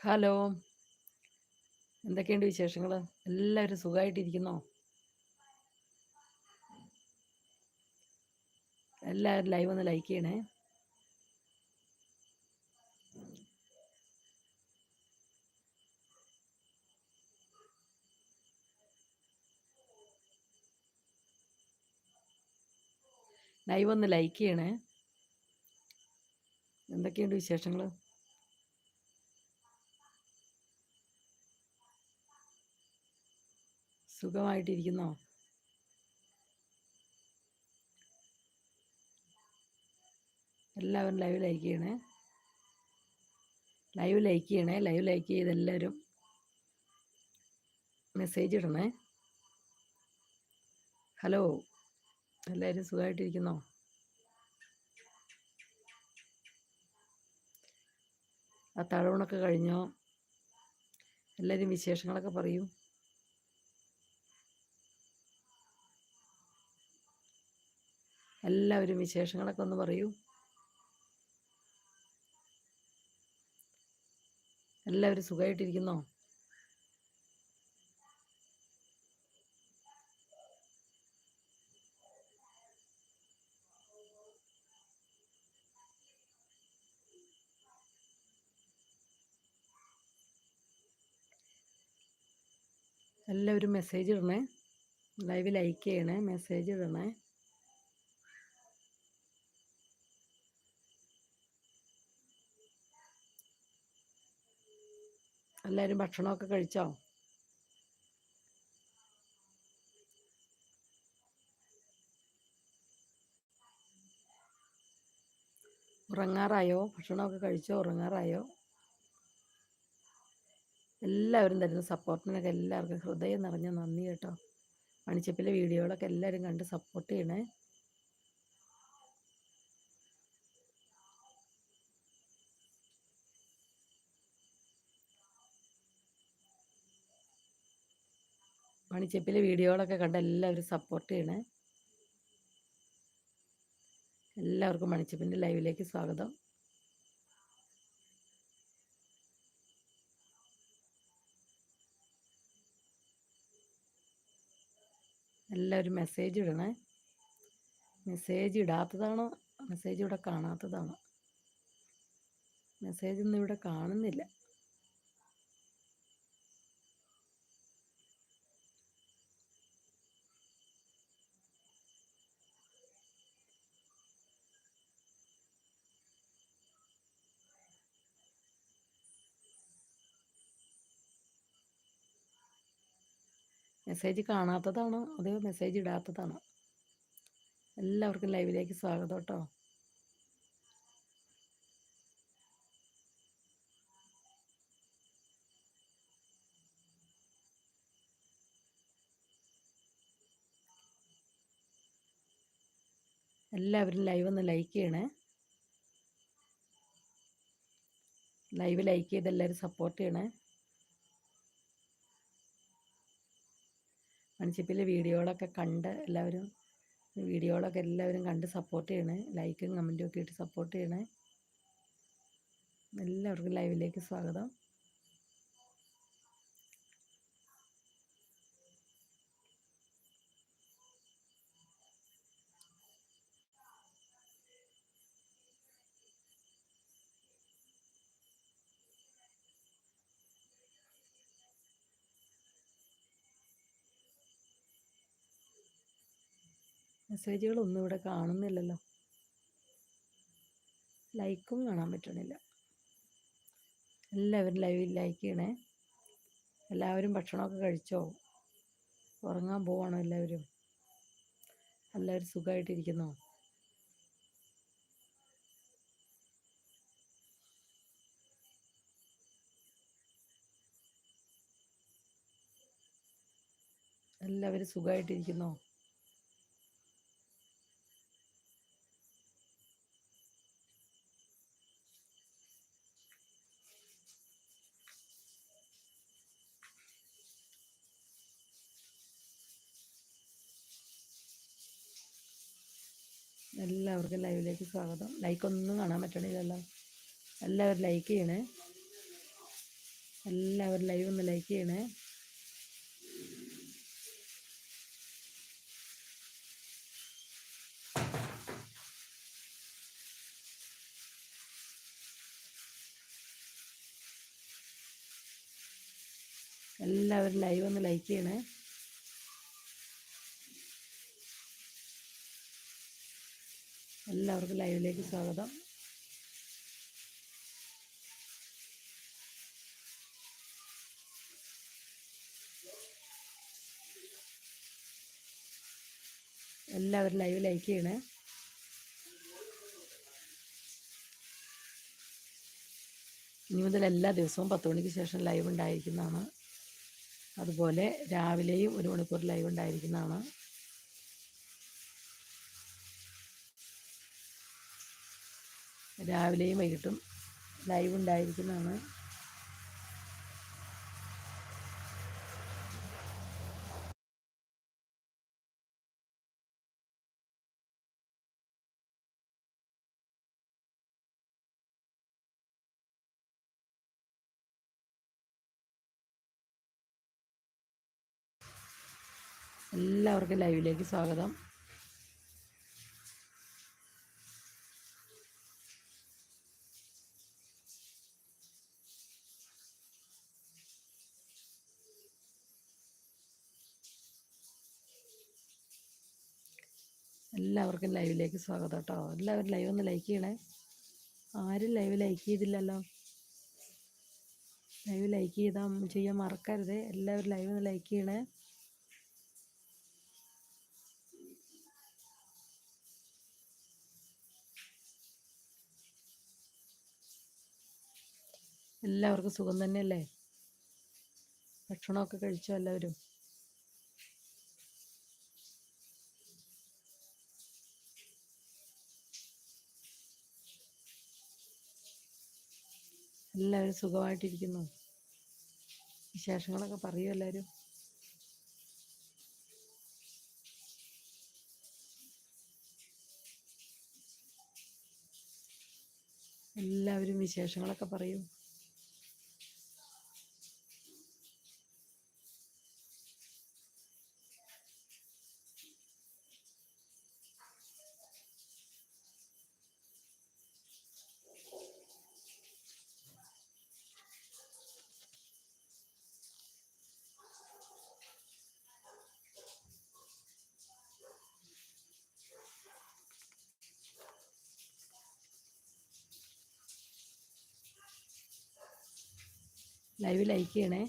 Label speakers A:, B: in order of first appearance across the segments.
A: Hello. എന്തൊക്കെയുണ്ട് വിശേഷങ്ങൾ എല്ലാവരും സുഖമായിട്ടിരിക്കുന്നോ എല്ലാവരും ലൈവ് ഒന്ന് ലൈക്ക് ചെയ്യണേ. ലൈവ് ഒന്ന് ലൈക്ക് ചെയ്യണേ. എന്തൊക്കെയുണ്ട് വിശേഷങ്ങൾ സുഖമായിട്ടിരിക്കുന്നോ? എല്ലാവരും ലൈവ് ലൈക്ക് ചെയ്യണേ. ലൈവ് ലൈക്ക് ചെയ്യണേ. ലൈവ് ലൈക്ക് ചെയ്ത് എല്ലാവരും മെസ്സേജ് ഇടണേ. ഹലോ എല്ലാവരും സുഖമായിട്ടിരിക്കുന്നോ? ആ തഴവണൊക്കെ കഴിഞ്ഞോ? എല്ലാവരും വിശേഷങ്ങളൊക്കെ പറയൂ. എല്ലാവരും വിശേഷങ്ങളൊക്കെ ഒന്ന് പറയൂ. എല്ലാവരും സുഖമായിട്ടിരിക്കുന്നോ എല്ലാവരും മെസ്സേജ് ഇടണേ. ലൈവ് ലൈക്ക് ചെയ്യണേ. മെസ്സേജ് ഇടണേ. എല്ലാവരും ഭക്ഷണമൊക്കെ കഴിച്ചോ? ഉറങ്ങാറായോ? ഭക്ഷണമൊക്കെ കഴിച്ചോ? ഉറങ്ങാറായോ? എല്ലാവരും തരുന്ന സപ്പോർട്ടിനൊക്കെ എല്ലാവർക്കും ഹൃദയം നിറഞ്ഞ നന്ദി കേട്ടോ. മണിച്ചപ്പിലെ വീഡിയോകളൊക്കെ എല്ലാവരും കണ്ട് സപ്പോർട്ട് ചെയ്യണേ. മണിച്ചപ്പിലെ വീഡിയോകളൊക്കെ കണ്ട് എല്ലാവരും സപ്പോർട്ട് ചെയ്യണേ. എല്ലാവർക്കും മണിച്ചപ്പിന്റെ ലൈവിലേക്ക് സ്വാഗതം. എല്ലാവരും മെസ്സേജ് ഇടണേ. മെസ്സേജ് ഇടാത്തതാണോ? മെസ്സേജ് ഇവിടെ കാണാത്തതാണോ? മെസ്സേജ് ഒന്നും ഇവിടെ കാണുന്നില്ല. മെസ്സേജ് കാണാത്തതാണോ. അതോ മെസ്സേജ് ഇടാത്തതാണോ. എല്ലാവർക്കും ലൈവിലേക്ക് സ്വാഗതം കേട്ടോ എല്ലാവരും ലൈവ് ഒന്ന് ലൈക്ക് ചെയ്യണേ. ലൈവ് ലൈക്ക് ചെയ്ത് എല്ലാവരും സപ്പോർട്ട് ചെയ്യണേ. മൺഷിപ്പിലെ വീഡിയോകളൊക്കെ കണ്ട് എല്ലാവരും വീഡിയോകളൊക്കെ എല്ലാവരും കണ്ട് സപ്പോർട്ട് ചെയ്യണേ. ലൈക്കും കമന്റും ഒക്കെ ഇട്ട് സപ്പോർട്ട് ചെയ്യണേ. എല്ലാവർക്കും ലൈവിലേക്ക് സ്വാഗതം. മെസ്സേജുകളൊന്നും ഇവിടെ കാണുന്നില്ലല്ലോ. ലൈക്കും കാണാൻ പറ്റണില്ല. എല്ലാവരും ലൈവിൽ ലൈക്ക് ചെയ്യണേ. എല്ലാവരും ഭക്ഷണമൊക്കെ കഴിച്ചോ? ഉറങ്ങാൻ പോവാണോ എല്ലാവരും? എല്ലാവരും സുഖമായിട്ടിരിക്കുന്നോ എല്ലാവരും സുഖമായിട്ടിരിക്കുന്നോ എല്ലാവർക്കും ലൈവിലേക്ക് സ്വാഗതം. ലൈക്ക് ഒന്നും കാണാൻ പറ്റണില്ലല്ലോ. എല്ലാവരും ലൈക്ക് ചെയ്യണേ. എല്ലാവരും ലൈവ് ഒന്ന് ലൈക്ക് ചെയ്യണേ. എല്ലാവരും ലൈവ് ഒന്ന് ലൈക്ക് ചെയ്യണേ. എല്ലാവർക്കും ലൈവിലേക്ക് സ്വാഗതം. എല്ലാവരും ലൈവ് ലൈക്ക് ചെയ്യണേ. ഇനി മുതൽ എല്ലാ ദിവസവും പത്ത് മണിക്ക് ശേഷം ലൈവ് ഉണ്ടായിരിക്കുന്നതാണ്. അതുപോലെ രാവിലെയും ഒരു മണിക്കൂർ ലൈവ് ഉണ്ടായിരിക്കുന്നതാണ്. രാവിലെയും വൈകിട്ടും ലൈവ് ഉണ്ടായിരിക്കുന്നതാണ്. എല്ലാവർക്കും ലൈവിലേക്ക് സ്വാഗതം. എല്ലാവർക്കും ലൈവിലേക്ക് സ്വാഗതം കേട്ടോ. എല്ലാവരും ലൈവ് ഒന്ന് ലൈക്ക് ചെയ്യണേ. ആരും ലൈവ് ലൈക്ക് ചെയ്തില്ലല്ലോ. ലൈവ് ലൈക്ക് ചെയ്താൽ ചെയ്യാൻ മറക്കരുത്. എല്ലാവരും ലൈവ് ഒന്ന് ലൈക്ക് ചെയ്യണേ. എല്ലാവർക്കും സുഖം തന്നെയല്ലേ? ഭക്ഷണമൊക്കെ കഴിച്ചോ എല്ലാവരും? എല്ലാവരും സുഖമായിട്ടിരിക്കുന്നു. വിശേഷങ്ങളൊക്കെ പറയൂ എല്ലാവരും എല്ലാവരും വിശേഷങ്ങളൊക്കെ പറയൂ. ലൈവ് ലൈക്ക് ചെയ്യണേ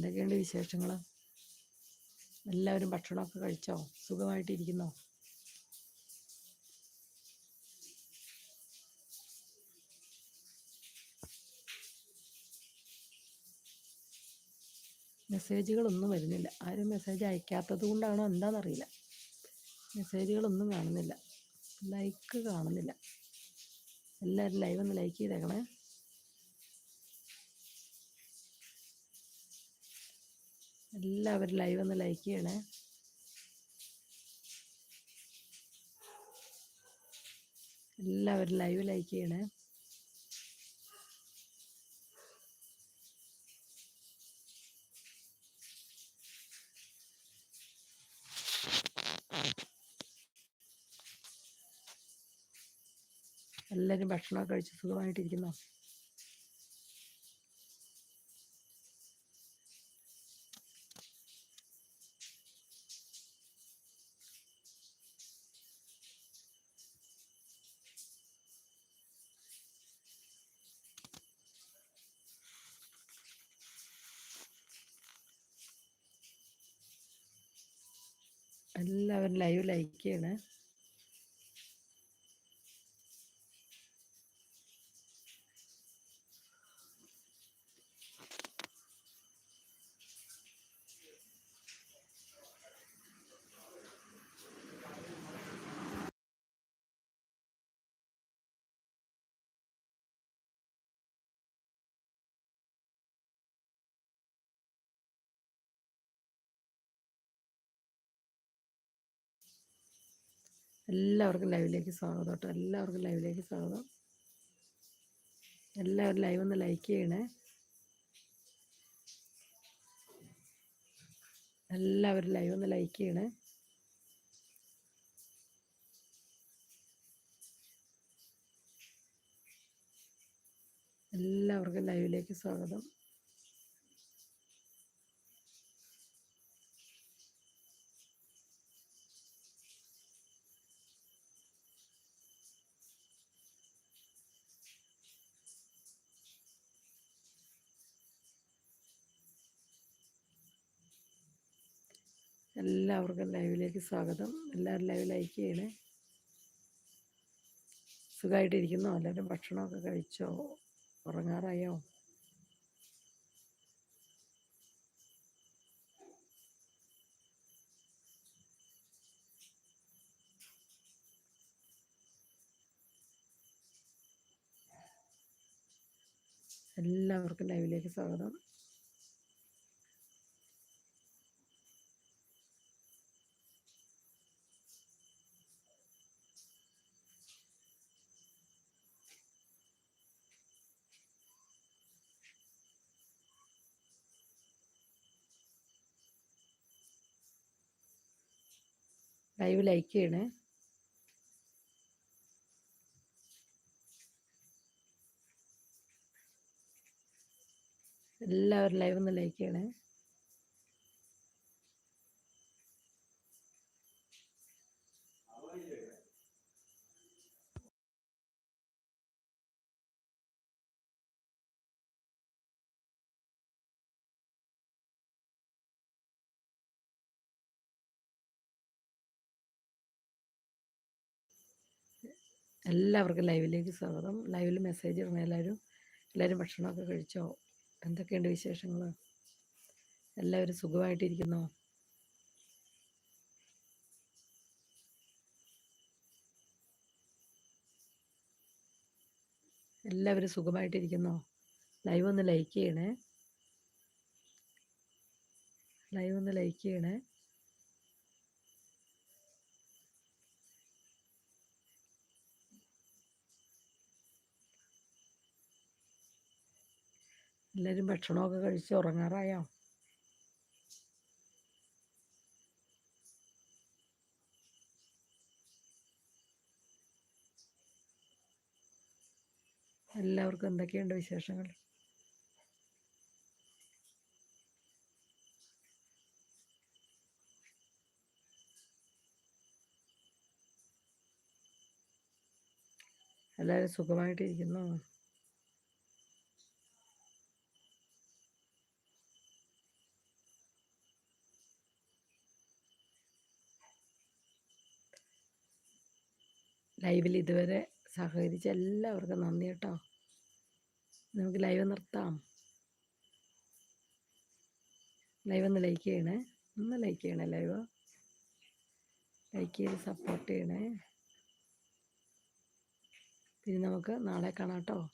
A: എന്തൊക്കെയുണ്ട് വിശേഷങ്ങൾ എല്ലാവരും ഭക്ഷണമൊക്കെ കഴിച്ചോ? സുഖമായിട്ടിരിക്കുന്നോ? മെസ്സേജുകളൊന്നും വരുന്നില്ല. ആരും മെസ്സേജ് അയക്കാത്തത് കൊണ്ടാണോ എന്താണെന്നറിയില്ല മെസ്സേജുകളൊന്നും കാണുന്നില്ല. ലൈക്ക് കാണുന്നില്ല. എല്ലാവരും ലൈവ് ഒന്ന് ലൈക്ക് ചെയ്തേക്കണേ. എല്ലാവരും ലൈവ് ഒന്ന് ലൈക്ക് ചെയ്യണേ. എല്ലാവരും ലൈവ് ലൈക്ക് ചെയ്യണേ. എല്ലാവരും ഭക്ഷണമൊക്കെ കഴിച്ച് സുഖമായിട്ടിരിക്കുന്നോ? എല്ലാവരും ലൈവ് ലൈക്ക് ചെയ്യണേ. എല്ലാവർക്കും ലൈവിലേക്ക് സ്വാഗതം കേട്ടോ. എല്ലാവർക്കും ലൈവിലേക്ക് സ്വാഗതം. എല്ലാവരും ലൈവ് ഒന്ന് ലൈക്ക് ചെയ്യണേ. എല്ലാവരും ലൈവ് ഒന്ന് ലൈക്ക് ചെയ്യണേ. എല്ലാവർക്കും ലൈവിലേക്ക് സ്വാഗതം. എല്ലാവർക്കും ലൈവിലേക്ക് സ്വാഗതം. എല്ലാവരും ലൈവ് ലൈക്ക് ചെയ്യണേ. സുഖമായിട്ടിരിക്കുന്നോ എല്ലാവരും ഭക്ഷണമൊക്കെ കഴിച്ചോ? ഉറങ്ങാറായോ? എല്ലാവർക്കും ലൈവിലേക്ക് സ്വാഗതം. ലൈവ് ലൈക്ക് ചെയ്യണേ. എല്ലാവരും ലൈവ് ഒന്ന് ലൈക്ക് ചെയ്യണേ. എല്ലാവർക്കും ലൈവിലേക്ക് സ്വാഗതം. ലൈവിൽ മെസ്സേജ് ഇടണം എല്ലാവരും എല്ലാവരും ഭക്ഷണമൊക്കെ കഴിച്ചോ? എന്തൊക്കെയുണ്ട് വിശേഷങ്ങൾ എല്ലാവരും സുഖമായിട്ടിരിക്കുന്നോ? എല്ലാവരും സുഖമായിട്ടിരിക്കുന്നോ? ലൈവ് ഒന്ന് ലൈക്ക് ചെയ്യണേ. ലൈവ് ഒന്ന് ലൈക്ക് ചെയ്യണേ. എല്ലാവരും ഭക്ഷണമൊക്കെ കഴിച്ച് ഉറങ്ങാറായോ? എല്ലാവർക്കും എന്തൊക്കെയുണ്ട് വിശേഷങ്ങൾ? എല്ലാവരും സുഖമായിട്ടിരിക്കുന്നു? ലൈവിൽ ഇതുവരെ സഹകരിച്ച എല്ലാവർക്കും നന്ദി കേട്ടോ. നമുക്ക് ലൈവ് നിർത്താം. ലൈവ് ഒന്ന് ലൈക്ക് ചെയ്യണേ. ഒന്ന് ലൈക്ക് ചെയ്യണേ ലൈവ്. ലൈക്ക് ചെയ്ത് സപ്പോർട്ട് ചെയ്യണേ. പിന്നെ നമുക്ക് നാളെ കാണാം കേട്ടോ.